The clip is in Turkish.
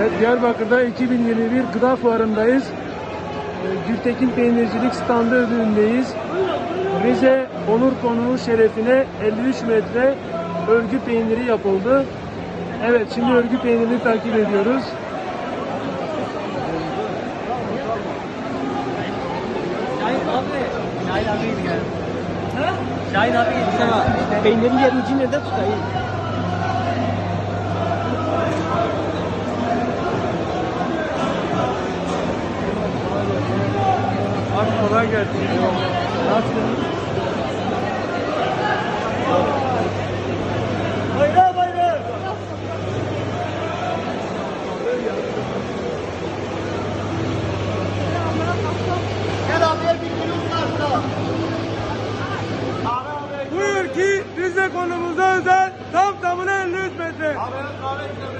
Evet, Diyarbakır'da 2021 gıda fuarındayız. Ee, Gültekin Peynircilik standı ödülündeyiz. Rize Onur Konuğu şerefine 53 metre örgü peyniri yapıldı. Evet, şimdi örgü peynirini takip ediyoruz. Şahin abi. Gidi sana. Peynirin yerini için nerede tutayım? Abi kolay gelsin. Nasılsın? Bayram bayram. Ki Rize konumuza özel tam tamına 53 metre. Abi, abi, abi.